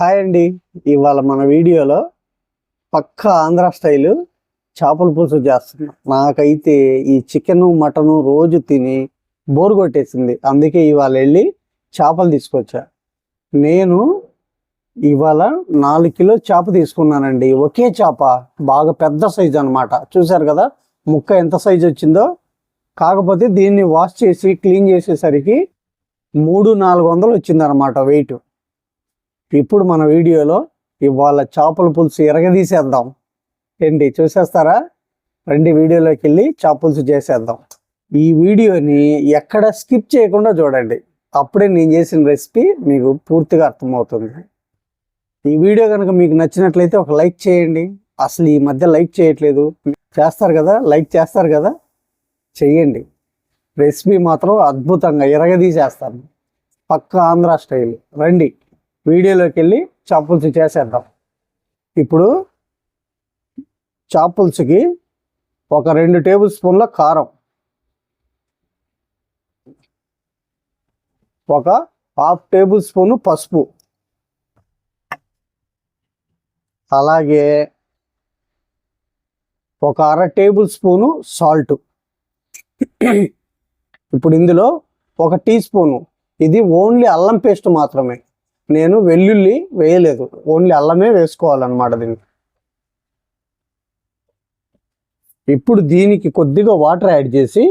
Hi అండి. ఇవాళ మన వీడియోలో పక్క ఆంధ్ర స్టైలు చేపల పులుసు చేస్తున్నాం. నాకైతే ఈ చికెను మటను రోజు తిని బోర్ కొట్టేసింది. అందుకే ఇవాళ వెళ్ళి చేపలు తీసుకొచ్చా. నేను ఇవాళ నాలుగు కిలో చేప తీసుకున్నానండి. ఒకే చేప బాగా పెద్ద సైజు అనమాట చూశారు కదా ముక్క ఎంత సైజు వచ్చిందో. కాకపోతే దీన్ని వాష్ చేసి క్లీన్ చేసేసరికి మూడు నాలుగు వందలు వచ్చిందనమాట వెయిట్. ఇప్పుడు మన వీడియోలో ఇవాళ చేపల పులుసు ఎరగదీసేద్దాం. ఏంటి చూసేస్తారా? రండి వీడియోలోకి వెళ్ళి చేప పులుసు చేసేద్దాం. ఈ వీడియోని ఎక్కడ స్కిప్ చేయకుండా చూడండి. అప్పుడే నేను చేసిన రెసిపీ మీకు పూర్తిగా అర్థమవుతుంది. ఈ వీడియో కనుక మీకు నచ్చినట్లయితే ఒక లైక్ చేయండి. అసలు ఈ మధ్య లైక్ చేయట్లేదు. చేస్తారు కదా? లైక్ చేస్తారు కదా? చెయ్యండి. రెసిపీ మాత్రం అద్భుతంగా ఎరగదీసేస్తాను. పక్క ఆంధ్ర స్టైల్. రండి. వీడియోలోకి వెళ్ళి చాపుల్స్ చేసేద్దాం. ఇప్పుడు చాపుల్స్కి ఒక రెండు టేబుల్ స్పూన్ల కారం ఒక హాఫ్ టేబుల్ స్పూను పసుపు అలాగే ఒక అర టేబుల్ స్పూను సాల్ట్. ఇప్పుడు ఇందులో ఒక టీ స్పూను ఇది ఓన్లీ అల్లం పేస్ట్ మాత్రమే. నేను వెల్లుల్లి వేయలేదు. ఓన్లీ అల్లమే వేసుకోవాలన్నమాట దీనికి ఇప్పుడు దీనికి కొద్దిగా వాటర్ యాడ్ చేసి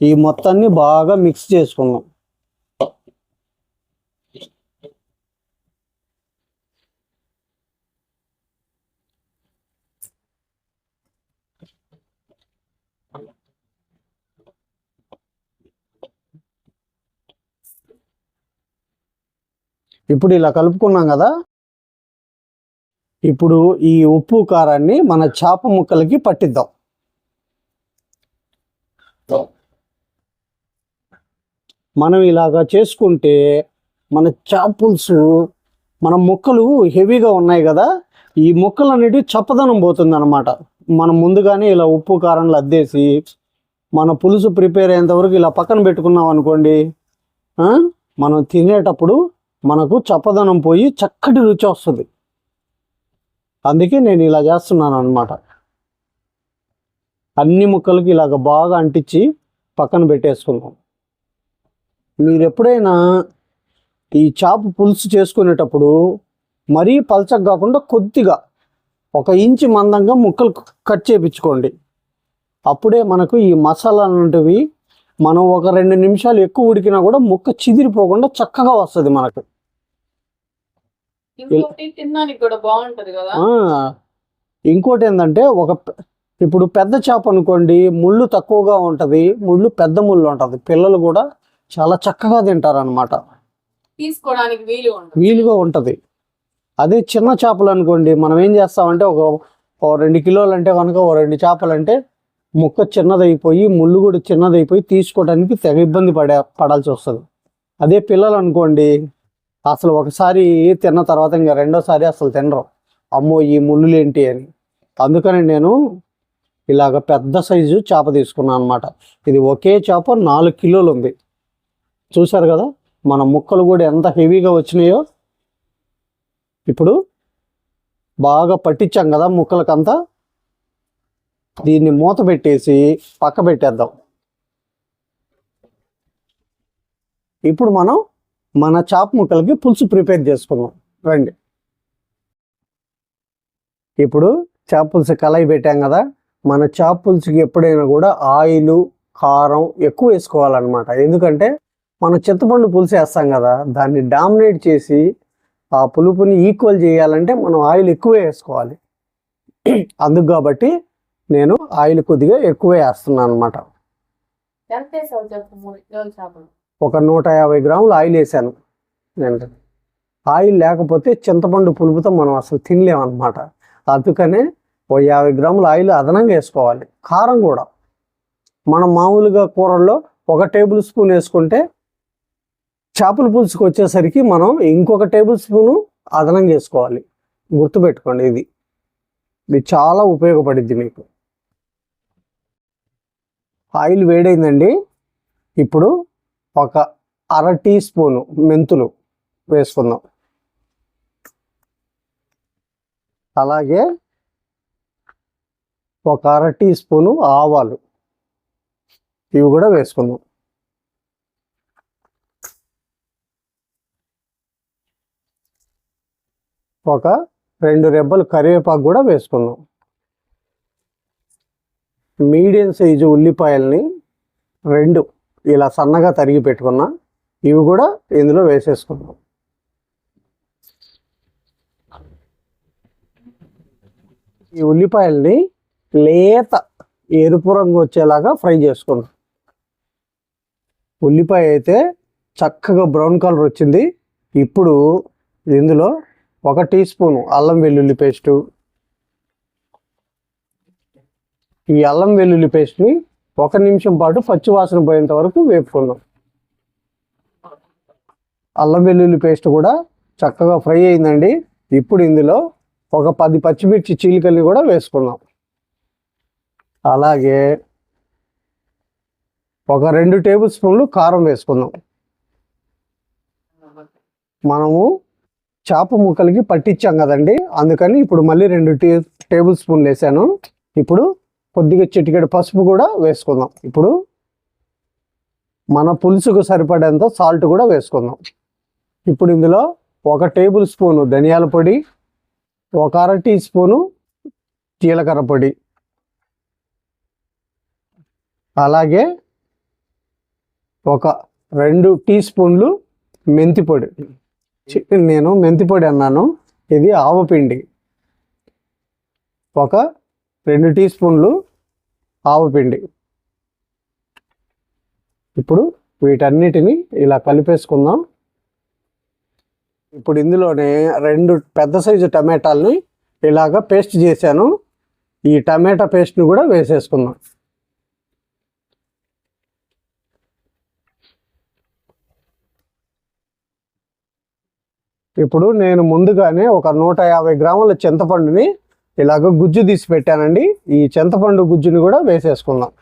ఈ మొత్తాన్ని బాగా మిక్స్ చేసుకుందాం. ఇప్పుడు ఇలా కలుపుకున్నాం కదా ఇప్పుడు ఈ ఉప్పు కారాన్ని మన చేప ముక్కలకి పట్టిద్దాం. మనం ఇలాగా చేసుకుంటే మన చేప మన ముక్కలు హెవీగా ఉన్నాయి కదా ఈ ముక్కలు అనేటివి చప్పదనం పోతుంది అనమాట మనం ముందుగానే ఇలా ఉప్పు కారం అద్దేసి మన పులుసు ప్రిపేర్ అయ్యేంత వరకు ఇలా పక్కన పెట్టుకున్నాం అనుకోండి మనం తినేటప్పుడు మనకు చప్పదనం పోయి చక్కటి రుచి వస్తుంది. అందుకే నేను ఇలా చేస్తున్నాను అనమాట అన్ని ముక్కలకి ఇలాగ బాగా అంటించి పక్కన పెట్టేసుకున్నాం మీరు ఎప్పుడైనా ఈ చేప పులుసు చేసుకునేటప్పుడు మరీ పలచగా కాకుండా కొద్దిగా ఒక ఇంచు మందంగా ముక్కలు కట్ చేపించుకోండి. అప్పుడే మనకు ఈ మసాలా అనేటివి మనం ఒక రెండు నిమిషాలు ఎక్కువ ఉడికినా కూడా ముక్క చిదిరిపోకుండా చక్కగా వస్తుంది మనకు. ఇంకోటి ఏంటంటే ఒక ఇప్పుడు పెద్ద చేప అనుకోండి ముళ్ళు తక్కువగా ఉంటుంది ముళ్ళు పెద్ద ముళ్ళు ఉంటుంది. పిల్లలు కూడా చాలా చక్కగా తింటారు అనమాట తీసుకోవడానికి వీలు వీలుగా ఉంటుంది. అదే చిన్న చేపలు అనుకోండి మనం ఏం చేస్తామంటే ఒక రెండు కిలోలు అంటే కనుక ఓ రెండు చేపలు అంటే ముక్క చిన్నదైపోయి ముళ్ళు కూడా చిన్నదైపోయి తీసుకోవడానికి తెగ ఇబ్బంది పడే పడాల్సి వస్తుంది. అదే పిల్లలు అనుకోండి అసలు ఒకసారి తిన్న తర్వాత ఇంకా రెండోసారి అసలు తినరు. అమ్మో ఈ ముళ్ళులు ఏంటి అని. అందుకని నేను ఇలాగ పెద్ద సైజు చేప తీసుకున్నాను అనమాట ఇది ఒకే చేప నాలుగు కిలోలు ఉంది. చూశారు కదా మన ముక్కలు కూడా ఎంత హెవీగా వచ్చినాయో. ఇప్పుడు బాగా పట్టించాం కదా ముక్కలకంతా. దీన్ని మూత పెట్టేసి పక్క పెట్టేద్దాం. ఇప్పుడు మనం మన చాప ముక్కలకి పులుసు ప్రిపేర్ చేసుకుందాం. రండి. ఇప్పుడు చేప పులుసు కలయి పెట్టాం కదా మన చేప పులుసుకి ఎప్పుడైనా కూడా ఆయిల్ కారం ఎక్కువ వేసుకోవాలన్నమాట. ఎందుకంటే మనం చింతపండు పులుసు వేస్తాం కదా దాన్ని డామినేట్ చేసి ఆ పులుపుని ఈక్వల్ చేయాలంటే మనం ఆయిల్ ఎక్కువ వేసుకోవాలి. అందుకు కాబట్టి నేను ఆయిల్ కొద్దిగా ఎక్కువ వేస్తున్నాను అనమాట ఒక నూట యాభై గ్రాములు ఆయిల్ వేసాను. నేను ఆయిల్ లేకపోతే చింతపండు పులుపుతో మనం అసలు తినలేమన్నమాట అందుకనే ఓ యాభై గ్రాముల ఆయిల్ అదనంగా వేసుకోవాలి. కారం కూడా. మనం మామూలుగా కూరల్లో ఒక టేబుల్ స్పూన్ వేసుకుంటే చేపల పులుసుకు వచ్చేసరికి మనం ఇంకొక టేబుల్ స్పూను అదనంగా వేసుకోవాలి. గుర్తుపెట్టుకోండి ఇది. ఇది చాలా ఉపయోగపడిద్ది మీకు. ఆయిల్ వేడైందండి. ఇప్పుడు ఒక అర టీ స్పూను మెంతులు వేసుకుందాం. అలాగే ఒక అర టీ స్పూను ఆవాలు. ఇవి కూడా వేసుకుందాం. ఒక రెండు రెబ్బలు కరివేపాకు కూడా వేసుకుందాం. మీడియం సైజు ఉల్లిపాయల్ని రెండు ఇలా సన్నగా తరిగి పెట్టుకున్నా ఇవి కూడా ఇందులో వేసేసుకున్నాం ఈ ఉల్లిపాయల్ని లేత ఎరుపు రంగు వచ్చేలాగా ఫ్రై చేసుకున్నాం ఉల్లిపాయ అయితే చక్కగా బ్రౌన్ కలర్ వచ్చింది. ఇప్పుడు ఇందులో ఒక టీ స్పూన్ అల్లం వెల్లుల్లి పేస్టు ఈ అల్లం వెల్లుల్లి పేస్ట్ని ఒక నిమిషం పాటు పచ్చి వాసన పోయేంత వరకు వేపుకుందాం. అల్లం వెల్లుల్లి పేస్ట్ కూడా చక్కగా ఫ్రై అయిందండి. ఇప్పుడు ఇందులో ఒక పది పచ్చిమిర్చి చీలికల్ని కూడా వేసుకుందాం. అలాగే ఒక రెండు టేబుల్ స్పూన్లు కారం వేసుకుందాం. మనము చేప ముక్కలకి పట్టించాం కదండి. అందుకని ఇప్పుడు మళ్ళీ రెండు టే టేబుల్ స్పూన్లు వేసాను. ఇప్పుడు కొద్దిగా చిటికెడు పసుపు కూడా వేసుకుందాం. ఇప్పుడు మన పులుసుకు సరిపడేంత సాల్ట్ కూడా వేసుకుందాం. ఇప్పుడు ఇందులో ఒక టేబుల్ స్పూను ధనియాల పొడి ఒక అర టీ స్పూను జీలకర్ర పొడి. అలాగే ఒక రెండు టీ స్పూన్లు మెంతి పొడి. నేను మెంతి పొడి అన్నాను. ఇది ఆవపిండి ఒక రెండు టీ స్పూన్లు ఆవుపిండి ఇప్పుడు వీటన్నిటిని ఇలా కలిపేసుకుందాం. ఇప్పుడు ఇందులోనే రెండు పెద్ద సైజు టమాటాలని ఇలాగ పేస్ట్ చేశాను. ఈ టమాటా పేస్ట్ని కూడా వేసేసుకుందాం. ఇప్పుడు నేను ముందుగానే ఒక నూట యాభై గ్రాముల చింతపండుని ఇలాగ గుజ్జు తీసి పెట్టానండి. ఈ చింతపండు గుజ్జుని కూడా వేసేసుకుందాం.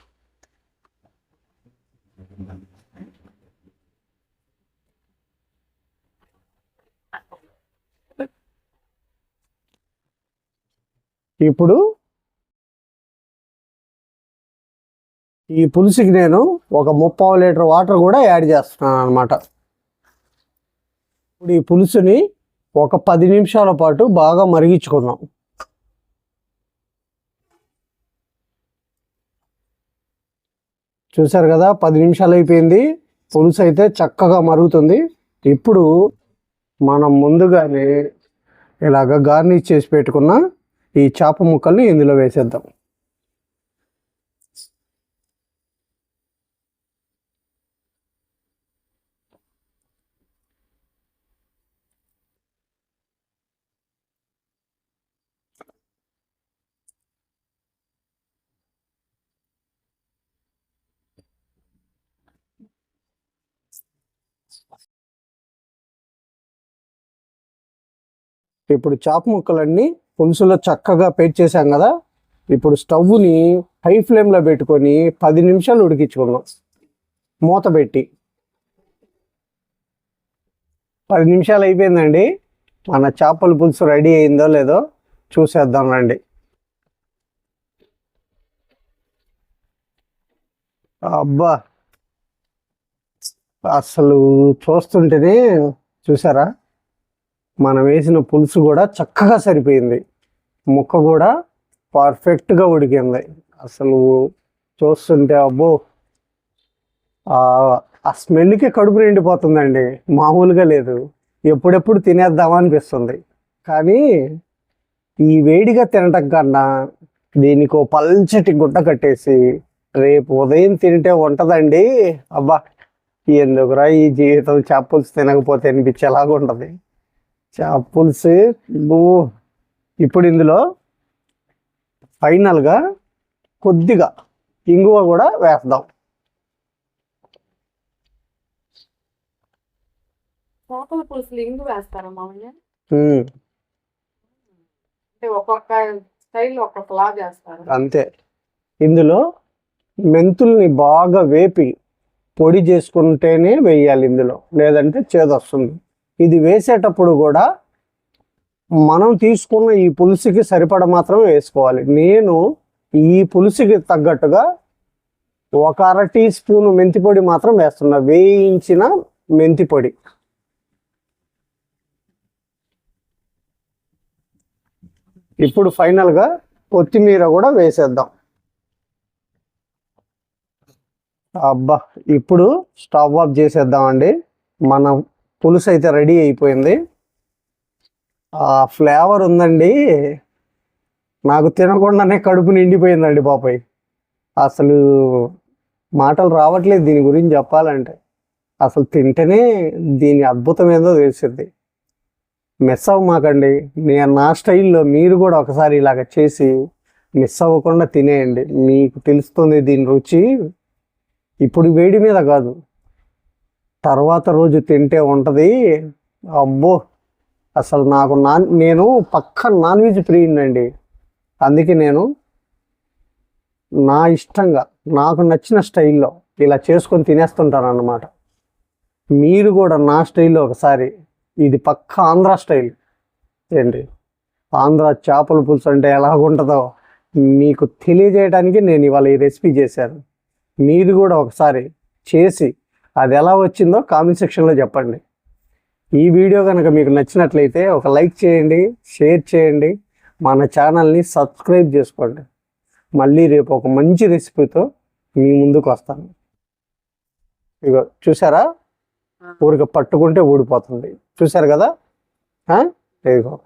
ఇప్పుడు ఈ పులుసుకి నేను ఒక ముప్పావు లీటర్ వాటర్ కూడా యాడ్ చేస్తున్నాను అనమాట ఇప్పుడు ఈ పులుసుని ఒక పది నిమిషాల పాటు బాగా మరిగించుకుందాం. చూసారు కదా పది నిమిషాలు అయిపోయింది. పులుసు అయితే చక్కగా మరుగుతుంది. ఇప్పుడు మనం ముందుగానే ఇలాగ గార్నిష్ చేసి పెట్టుకున్న ఈ చేప ముక్కల్ని ఇందులో వేసేద్దాం. ఇప్పుడు చేప ముక్కలన్నీ పులుసులో చక్కగా పేట్ చేసాం కదా? ఇప్పుడు స్టవ్ని హై ఫ్లేమ్లో పెట్టుకొని పది నిమిషాలు ఉడికించుకున్నాం మూత పెట్టి. పది నిమిషాలు అయిపోయిందండి. మన చేపల పులుసు రెడీ అయిందో లేదో చూసేద్దాం రండి. అబ్బా! అసలు చూస్తుంటేనే చూసారా? మనం వేసిన పులుసు కూడా చక్కగా సరిపోయింది. ముక్క కూడా పర్ఫెక్ట్గా ఉడికింది. అసలు చూస్తుంటే అబ్బో! ఆ స్మెల్కి కడుపు నిండిపోతుందండి. మామూలుగా లేదు. ఎప్పుడెప్పుడు తినేద్దామా అనిపిస్తుంది. కానీ ఈ వేడిగా తినటం కన్నా దీనికి పల్చటి గుడ్డ కట్టేసి రేపు ఉదయం తింటే ఉంటుందండి. అబ్బా! ఎందుకురా ఈ జీవితం చేపలు తినకపోతే అనిపించేలాగా ఉంటుంది. చేప పులుసు బో ఇప్పుడు ఇందులో ఫైనల్గా కొద్దిగా ఇంగువ కూడా వేద్దాం చేపల పులుసులు ఇంగు వేస్తారా మామయ్య? ఉమ్, అంటే ఒక్కొక్క స్టైల్ ఒక్కొక్కలా చేస్తారు? అంతే. ఇందులో మెంతుల్ని బాగా వేపి పొడి చేసుకుంటేనే వేయాలి ఇందులో. లేదంటే చేదు వస్తుంది. ఇది వేసేటప్పుడు కూడా మనం తీసుకున్న ఈ పులుసుకి సరిపడ మాత్రం వేసుకోవాలి. నేను ఈ పులుసుకి తగ్గట్టుగా ఒక అర టీ స్పూన్ మెంతి పొడి మాత్రం వేస్తున్నా. వేయించిన మెంతి పొడి. ఇప్పుడు ఫైనల్గా కొత్తిమీర కూడా వేసేద్దాం. అబ్బా ఇప్పుడు స్టవ్ ఆఫ్ చేసేద్దామండి. మనం పులుసు అయితే రెడీ అయిపోయింది. ఆ ఫ్లేవర్ ఉందండి. నాకు తినకుండానే కడుపు నిండిపోయిందండి బాబాయ్. అసలు మాటలు రావట్లేదు దీని గురించి చెప్పాలంటే. అసలు తింటేనే దీని అద్భుతం ఏందో తెలిసింది మిస్ అవ్వమాకండి. నేను నా స్టైల్లో మీరు కూడా ఒకసారి ఇలాగ చేసి మిస్ అవ్వకుండా తినేయండి. మీకు తెలుస్తుంది దీని రుచి. ఇప్పుడు వేడి మీద కాదు. తర్వాత రోజు తింటే ఉంటుంది. అబ్బో! అసలు నాకు నాన్ నేను పక్క నాన్ వెజ్ ప్రియునండి అందుకే నేను నా ఇష్టంగా నాకు నచ్చిన స్టైల్లో ఇలా చేసుకొని తినేస్తుంటాను అన్నమాట మీరు కూడా నా స్టైల్లో ఒకసారి ఇది పక్క ఆంధ్ర స్టైల్. ఏంటి? ఆంధ్ర చేపల పులుసు అంటే ఎలాగుంటుందో మీకు తెలియజేయడానికి నేను ఇవాళ ఈ రెసిపీ చేశాను. మీరు కూడా ఒకసారి చేసి అది ఎలా వచ్చిందో కామెంట్ సెక్షన్లో చెప్పండి. ఈ వీడియో కనుక మీకు నచ్చినట్లయితే ఒక లైక్ చేయండి షేర్ చేయండి మన ఛానల్ని సబ్స్క్రైబ్ చేసుకోండి. మళ్ళీ రేపు ఒక మంచి రెసిపీతో మీ ముందుకు వస్తాను. ఇగో చూసారా? ఊరిక పట్టుకుంటే ఊడిపోతుంది. చూసారు కదా? ఇదిగో.